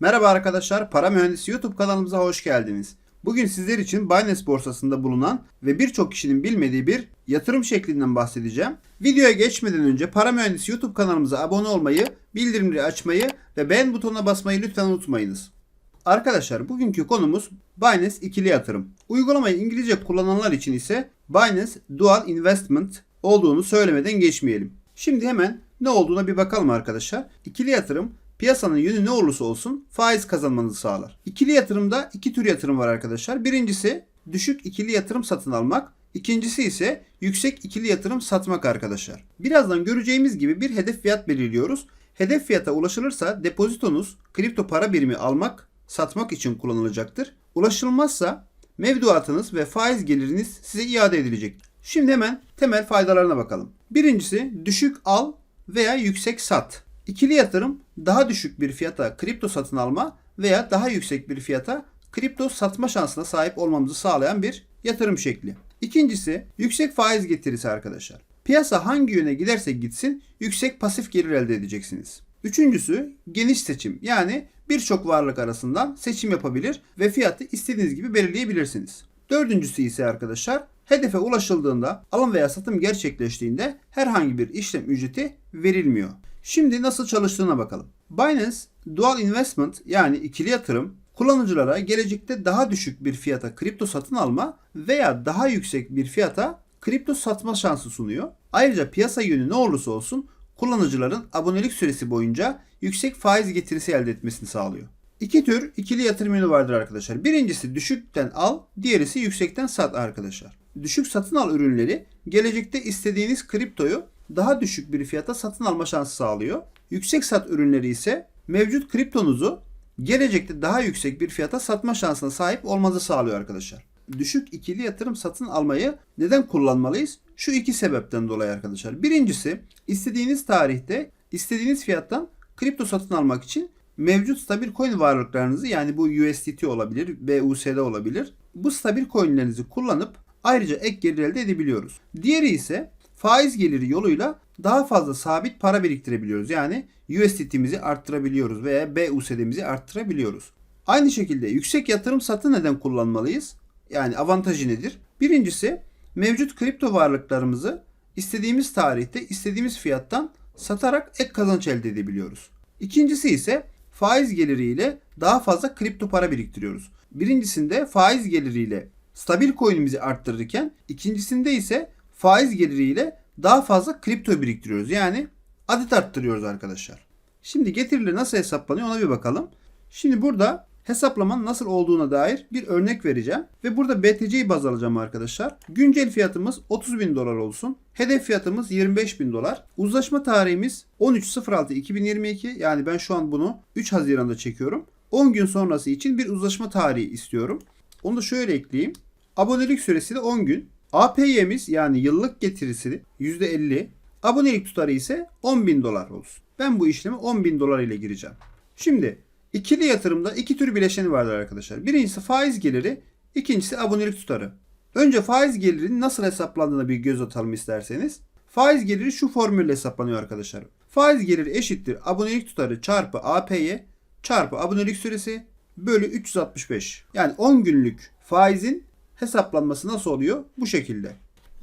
Merhaba arkadaşlar, Para Mühendisi YouTube kanalımıza hoş geldiniz. Bugün sizler için Binance borsasında bulunan ve birçok kişinin bilmediği bir yatırım şeklinden bahsedeceğim. Videoya geçmeden önce Para Mühendisi YouTube kanalımıza abone olmayı, bildirimleri açmayı ve beğen butonuna basmayı lütfen unutmayınız. Arkadaşlar bugünkü konumuz Binance ikili yatırım. Uygulamayı İngilizce kullananlar için ise Binance Dual Investment olduğunu söylemeden geçmeyelim. Şimdi hemen ne olduğuna bir bakalım arkadaşlar. İkili yatırım piyasanın yönü ne olursa olsun faiz kazanmanızı sağlar. İkili yatırımda iki tür yatırım var arkadaşlar. Birincisi düşük ikili yatırım satın almak. İkincisi ise yüksek ikili yatırım satmak arkadaşlar. Birazdan göreceğimiz gibi bir hedef fiyat belirliyoruz. Hedef fiyata ulaşılırsa depozitonuz kripto para birimi almak, satmak için kullanılacaktır. Ulaşılmazsa mevduatınız ve faiz geliriniz size iade edilecek. Şimdi hemen temel faydalarına bakalım. Birincisi düşük al veya yüksek sat. İkili yatırım daha düşük bir fiyata kripto satın alma veya daha yüksek bir fiyata kripto satma şansına sahip olmamızı sağlayan bir yatırım şekli. İkincisi yüksek faiz getirisi arkadaşlar. Piyasa hangi yöne giderse gitsin yüksek pasif gelir elde edeceksiniz. Üçüncüsü geniş seçim yani birçok varlık arasından seçim yapabilir ve fiyatı istediğiniz gibi belirleyebilirsiniz. Dördüncüsü ise arkadaşlar hedefe ulaşıldığında alım veya satım gerçekleştiğinde herhangi bir işlem ücreti verilmiyor. Şimdi nasıl çalıştığına bakalım. Binance Dual Investment yani ikili yatırım kullanıcılara gelecekte daha düşük bir fiyata kripto satın alma veya daha yüksek bir fiyata kripto satma şansı sunuyor. Ayrıca piyasa yönü ne olursa olsun kullanıcıların abonelik süresi boyunca yüksek faiz getirisi elde etmesini sağlıyor. İki tür ikili yatırım yönü vardır arkadaşlar. Birincisi düşükten al, diğerisi yüksekten sat arkadaşlar. Düşük satın al ürünleri gelecekte istediğiniz kriptoyu daha düşük bir fiyata satın alma şansı sağlıyor. Yüksek sat ürünleri ise mevcut kriptonuzu gelecekte daha yüksek bir fiyata satma şansına sahip olmanızı sağlıyor arkadaşlar. Düşük ikili yatırım satın almayı neden kullanmalıyız? Şu iki sebepten dolayı arkadaşlar. Birincisi istediğiniz tarihte istediğiniz fiyattan kripto satın almak için mevcut stabil coin varlıklarınızı yani bu USDT olabilir, BUSD olabilir. Bu stabil coinlerinizi kullanıp ayrıca ek gelir elde edebiliyoruz. Diğeri ise faiz geliri yoluyla daha fazla sabit para biriktirebiliyoruz. Yani USDT'mizi arttırabiliyoruz veya BUSD'mizi arttırabiliyoruz. Aynı şekilde yüksek yatırım satın neden kullanmalıyız? Yani avantajı nedir? Birincisi mevcut kripto varlıklarımızı istediğimiz tarihte istediğimiz fiyattan satarak ek kazanç elde edebiliyoruz. İkincisi ise faiz geliriyle daha fazla kripto para biriktiriyoruz. Birincisinde faiz geliriyle stabil coin'imizi arttırırken ikincisinde ise faiz geliriyle daha fazla kripto biriktiriyoruz. Yani adet arttırıyoruz arkadaşlar. Şimdi getirileri nasıl hesaplanıyor ona bir bakalım. Şimdi burada hesaplamanın nasıl olduğuna dair bir örnek vereceğim. Ve burada BTC'yi baz alacağım arkadaşlar. Güncel fiyatımız 30 bin dolar olsun. Hedef fiyatımız 25 bin dolar. Uzlaşma tarihimiz 13.06.2022 yani ben şu an bunu 3 Haziran'da çekiyorum. 10 gün sonrası için bir uzlaşma tarihi istiyorum. Onu da şöyle ekleyeyim. Abonelik süresi de 10 gün. APY'miz yani yıllık getirisi %50. Abonelik tutarı ise 10 bin dolar olsun. Ben bu işlemi 10 bin dolar ile gireceğim. Şimdi ikili yatırımda iki tür bileşeni vardır arkadaşlar. Birincisi faiz geliri, ikincisi abonelik tutarı. Önce faiz gelirinin nasıl hesaplandığına bir göz atalım isterseniz. Faiz geliri şu formülle hesaplanıyor arkadaşlar. Faiz geliri eşittir abonelik tutarı çarpı APY çarpı abonelik süresi bölü 365. Yani 10 günlük faizin hesaplanması nasıl oluyor? Bu şekilde.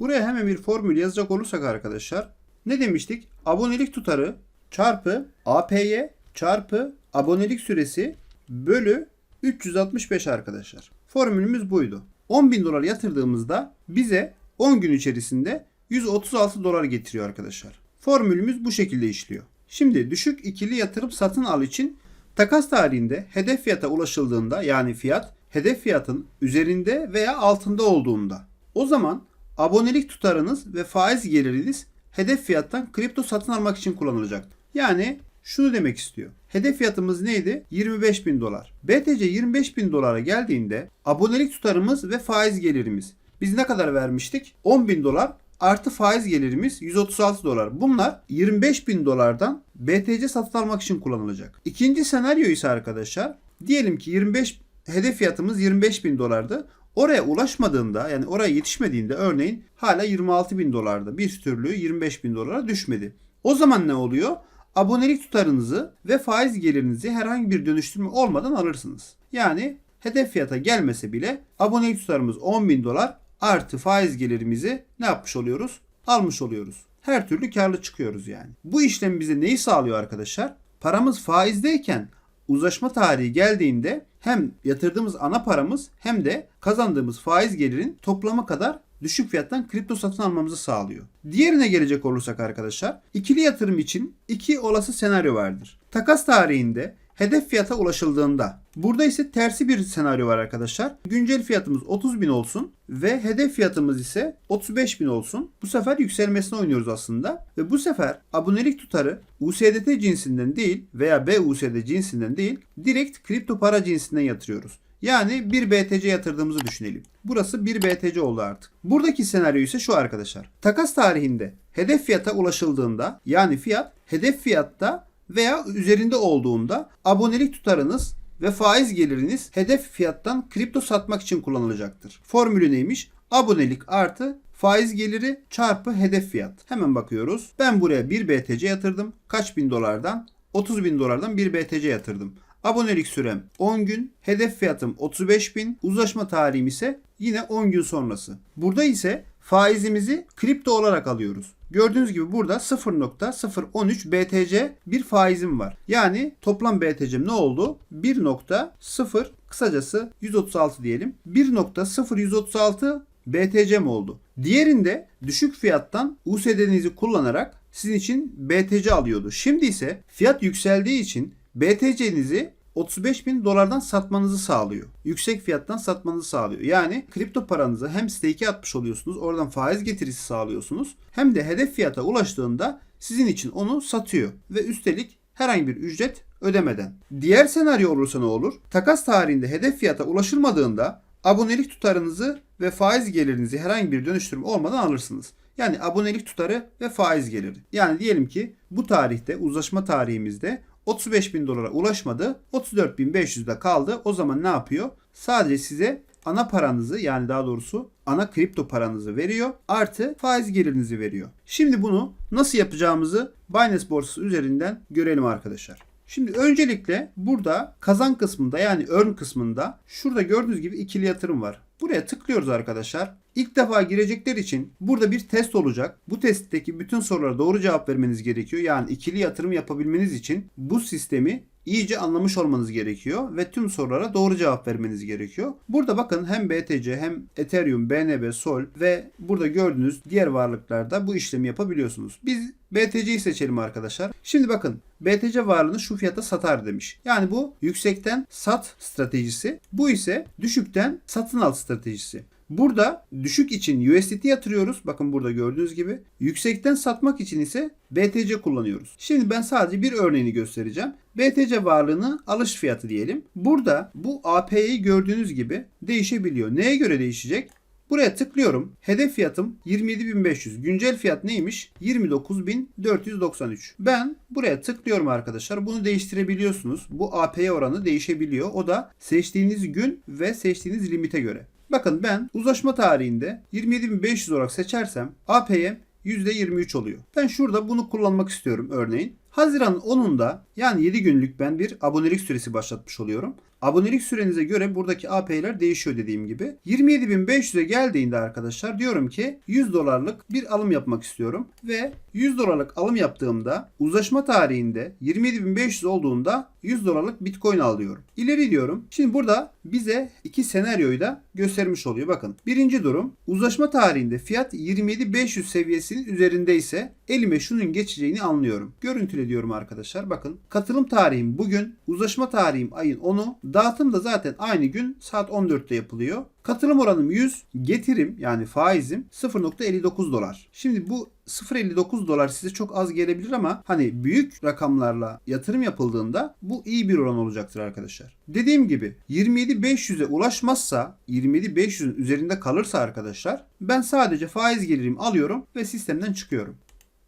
Buraya hemen bir formül yazacak olursak arkadaşlar ne demiştik? Abonelik tutarı çarpı APY çarpı abonelik süresi bölü 365 arkadaşlar. Formülümüz buydu. 10 bin dolar yatırdığımızda bize 10 gün içerisinde 136 dolar getiriyor arkadaşlar. Formülümüz bu şekilde işliyor. Şimdi düşük ikili yatırım satın al için takas tarihinde hedef fiyata ulaşıldığında yani fiyat hedef fiyatın üzerinde veya altında olduğunda o zaman abonelik tutarınız ve faiz geliriniz hedef fiyattan kripto satın almak için kullanılacak. Yani şunu demek istiyor. Hedef fiyatımız neydi? 25 bin dolar. BTC 25 bin dolara geldiğinde abonelik tutarımız ve faiz gelirimiz. Biz ne kadar vermiştik? 10 bin dolar artı faiz gelirimiz 136 dolar. Bunlar 25 bin dolardan BTC satın almak için kullanılacak. İkinci senaryo ise arkadaşlar diyelim ki 25 hedef fiyatımız 25 bin dolardı. Oraya ulaşmadığında yani oraya yetişmediğinde örneğin hala 26 bin dolarda bir türlü 25 bin dolara düşmedi. O zaman ne oluyor? abonelik tutarınızı ve faiz gelirinizi herhangi bir dönüştürme olmadan alırsınız. Yani hedef fiyata gelmese bile abonelik tutarımız 10 bin dolar artı faiz gelirimizi ne yapmış oluyoruz? Almış oluyoruz. Her türlü karlı çıkıyoruz yani. Bu işlem bize neyi sağlıyor arkadaşlar? Paramız faizdeyken uzlaşma tarihi geldiğinde hem yatırdığımız ana paramız hem de kazandığımız faiz gelirin toplamı kadar düşük fiyattan kripto satın almamızı sağlıyor. Diğerine gelecek olursak arkadaşlar, ikili yatırım için iki olası senaryo vardır. Takas tarihinde hedef fiyata ulaşıldığında burada ise tersi bir senaryo var arkadaşlar. Güncel fiyatımız 30 bin olsun ve hedef fiyatımız ise 35 bin olsun. Bu sefer yükselmesine oynuyoruz aslında ve bu sefer abonelik tutarı USDT cinsinden değil veya BUSD cinsinden değil direkt kripto para cinsinden yatırıyoruz. Yani bir BTC yatırdığımızı düşünelim. Burası bir BTC oldu artık. Buradaki senaryo ise şu arkadaşlar. Takas tarihinde hedef fiyata ulaşıldığında yani fiyat hedef fiyatta veya üzerinde olduğunda abonelik tutarınız ve faiz geliriniz hedef fiyattan kripto satmak için kullanılacaktır. Formülü neymiş? Abonelik artı faiz geliri çarpı hedef fiyat. Hemen bakıyoruz. Ben buraya 1 BTC yatırdım. Kaç bin dolardan? 30 bin dolardan 1 BTC yatırdım. Abonelik sürem 10 gün, hedef fiyatım 35 bin, uzlaşma tarihim ise yine 10 gün sonrası. Burada ise faizimizi kripto olarak alıyoruz. Gördüğünüz gibi burada 0.013 BTC bir faizim var. Yani toplam BTC'm ne oldu? 1.0 kısacası 136 diyelim. 1.0136 BTC'm oldu. Diğerinde düşük fiyattan USD'nizi kullanarak sizin için BTC alıyordu. Şimdi ise fiyat yükseldiği için BTC'nizi 35 bin dolardan satmanızı sağlıyor. Yüksek fiyattan satmanızı sağlıyor. Yani kripto paranızı hem stake'e atmış oluyorsunuz. Oradan faiz getirisi sağlıyorsunuz. Hem de hedef fiyata ulaştığında sizin için onu satıyor. Ve üstelik herhangi bir ücret ödemeden. Diğer senaryo olursa ne olur? Takas tarihinde hedef fiyata ulaşılmadığında abonelik tutarınızı ve faiz gelirinizi herhangi bir dönüştürme olmadan alırsınız. Yani abonelik tutarı ve faiz geliri. Yani diyelim ki bu tarihte uzlaşma tarihimizde 35 bin dolara ulaşmadı. 34.500'de kaldı. O zaman ne yapıyor? Sadece size ana paranızı yani daha doğrusu ana kripto paranızı veriyor. Artı faiz gelirinizi veriyor. Şimdi bunu nasıl yapacağımızı Binance borsası üzerinden görelim arkadaşlar. Şimdi öncelikle burada kazan kısmında yani earn kısmında şurada gördüğünüz gibi ikili yatırım var. Buraya tıklıyoruz arkadaşlar. İlk defa girecekler için burada bir test olacak. Bu testteki bütün sorulara doğru cevap vermeniz gerekiyor. Yani ikili yatırım yapabilmeniz için bu sistemi iyice anlamış olmanız gerekiyor ve tüm sorulara doğru cevap vermeniz gerekiyor. Burada bakın hem BTC hem Ethereum, BNB, Sol ve burada gördüğünüz diğer varlıklarda bu işlemi yapabiliyorsunuz. Biz BTC'yi seçelim arkadaşlar. Şimdi bakın BTC varlığını şu fiyata satar demiş. Yani bu yüksekten sat stratejisi. Bu ise düşükten satın al stratejisi. Burada düşük için USDT yatırıyoruz. Bakın burada gördüğünüz gibi. Yüksekten satmak için ise BTC kullanıyoruz. Şimdi ben sadece bir örneğini göstereceğim. BTC varlığını alış fiyatı diyelim. Burada bu AP'yi gördüğünüz gibi değişebiliyor. Neye göre değişecek? Buraya tıklıyorum. Hedef fiyatım 27.500. Güncel fiyat neymiş? 29.493. Ben buraya tıklıyorum arkadaşlar. Bunu değiştirebiliyorsunuz. Bu AP'ye oranı değişebiliyor. O da seçtiğiniz gün ve seçtiğiniz limite göre. Bakın ben uzlaşma tarihinde 27.500 olarak seçersem AP'ye %23 oluyor. Ben şurada bunu kullanmak istiyorum örneğin. Haziran 10'unda yani 7 günlük ben bir abonelik süresi başlatmış oluyorum. Abonelik sürenize göre buradaki AP'ler değişiyor dediğim gibi. 27.500'e geldiğinde arkadaşlar diyorum ki 100 dolarlık bir alım yapmak istiyorum. Ve 100 dolarlık alım yaptığımda uzlaşma tarihinde 27.500 olduğunda 100 dolarlık bitcoin alıyorum. İleri diyorum. Şimdi burada bize iki senaryoyu da göstermiş oluyor. Bakın birinci durum uzlaşma tarihinde fiyat 27.500 seviyesinin üzerindeyse elime şunun geçeceğini anlıyorum. Görüntüle diyorum arkadaşlar. Bakın katılım tarihim bugün, uzlaşma tarihim ayın 10'u, dağıtım da zaten aynı gün saat 14'te yapılıyor. Katılım oranım 100, getirim yani faizim 0.59 dolar. Şimdi bu 0.59 dolar size çok az gelebilir ama hani büyük rakamlarla yatırım yapıldığında bu iyi bir oran olacaktır arkadaşlar. Dediğim gibi 27.500'e ulaşmazsa 27.500'ün üzerinde kalırsa arkadaşlar ben sadece faiz gelirimi alıyorum ve sistemden çıkıyorum.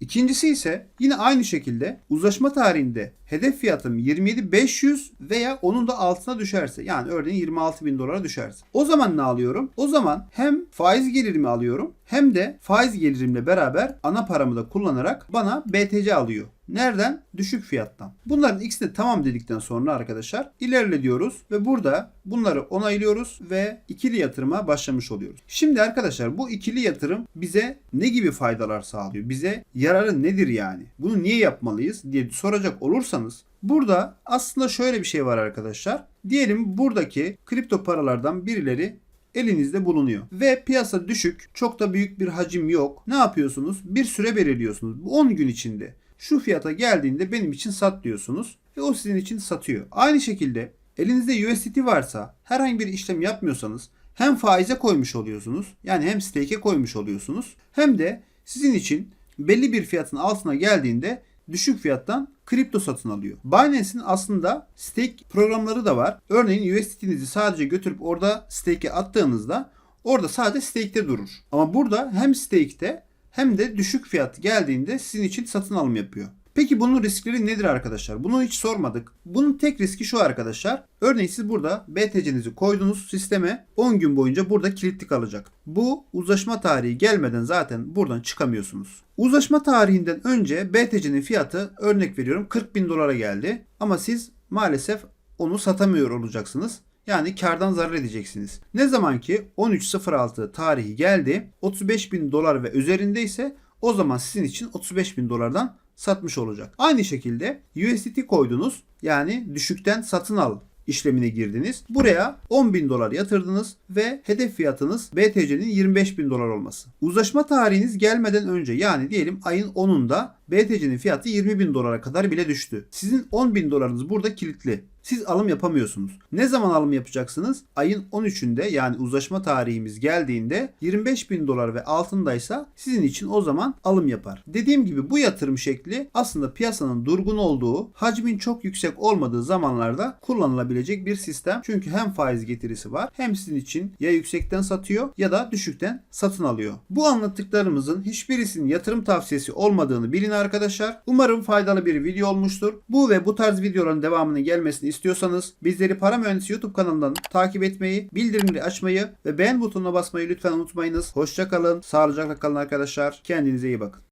İkincisi ise yine aynı şekilde uzlaşma tarihinde hedef fiyatım 27.500 veya onun da altına düşerse yani örneğin 26 bin dolara düşerse. O zaman ne alıyorum? O zaman hem faiz gelirimi alıyorum hem de faiz gelirimle beraber ana paramı da kullanarak bana BTC alıyor. Nereden? Düşük fiyattan. Bunların ikisini tamam dedikten sonra arkadaşlar ilerle diyoruz ve burada bunları onaylıyoruz ve ikili yatırıma başlamış oluyoruz. Şimdi arkadaşlar bu ikili yatırım bize ne gibi faydalar sağlıyor? Bize yararı nedir yani? Bunu niye yapmalıyız diye soracak olursanız burada aslında şöyle bir şey var arkadaşlar. Diyelim buradaki kripto paralardan birileri elinizde bulunuyor. Ve piyasa düşük, çok da büyük bir hacim yok. Ne yapıyorsunuz? Bir süre belirliyorsunuz. Bu 10 gün içinde şu fiyata geldiğinde benim için sat diyorsunuz ve o sizin için satıyor. Aynı şekilde elinizde USDT varsa herhangi bir işlem yapmıyorsanız hem faize koymuş oluyorsunuz yani hem stake'e koymuş oluyorsunuz hem de sizin için belli bir fiyatın altına geldiğinde düşük fiyattan kripto satın alıyor. Binance'in aslında stake programları da var. Örneğin USDT'nizi sadece götürüp orada stake'e attığınızda orada sadece stake'te durur. Ama burada hem stake'te hem de düşük fiyat geldiğinde sizin için satın alım yapıyor. Peki bunun riskleri nedir arkadaşlar? Bunu hiç sormadık. Bunun tek riski şu arkadaşlar. Örneğin siz burada BTC'nizi koydunuz sisteme 10 gün boyunca burada kilitli kalacak. Bu uzlaşma tarihi gelmeden zaten buradan çıkamıyorsunuz. Uzlaşma tarihinden önce BTC'nin fiyatı örnek veriyorum 40 bin dolara geldi. Ama siz maalesef onu satamıyor olacaksınız. Yani kardan zarar edeceksiniz. Ne zaman ki 13.06 tarihi geldi 35 bin dolar ve üzerindeyse o zaman sizin için 35 bin dolardan satmış olacak. Aynı şekilde USDT koydunuz yani düşükten satın al işlemine girdiniz. Buraya 10 bin dolar yatırdınız ve hedef fiyatınız BTC'nin 25 bin dolar olması. Uzlaşma tarihiniz gelmeden önce yani diyelim ayın 10'unda BTC'nin fiyatı 20 bin dolara kadar bile düştü. Sizin 10 bin dolarınız burada kilitli. Siz alım yapamıyorsunuz. Ne zaman alım yapacaksınız? Ayın 13'ünde yani uzlaşma tarihimiz geldiğinde 25 bin dolar ve altındaysa sizin için o zaman alım yapar. Dediğim gibi bu yatırım şekli aslında piyasanın durgun olduğu, hacmin çok yüksek olmadığı zamanlarda kullanılabilecek bir sistem. Çünkü hem faiz getirisi var hem sizin için ya yüksekten satıyor ya da düşükten satın alıyor. Bu anlattıklarımızın hiçbirisinin yatırım tavsiyesi olmadığını bilin arkadaşlar. Umarım faydalı bir video olmuştur. Bu ve bu tarz videoların devamının gelmesini istiyorsanız bizleri Para Mühendisi YouTube kanalından takip etmeyi, bildirimleri açmayı ve beğen butonuna basmayı lütfen unutmayınız. Hoşça kalın, sağlıcakla kalın arkadaşlar. Kendinize iyi bakın.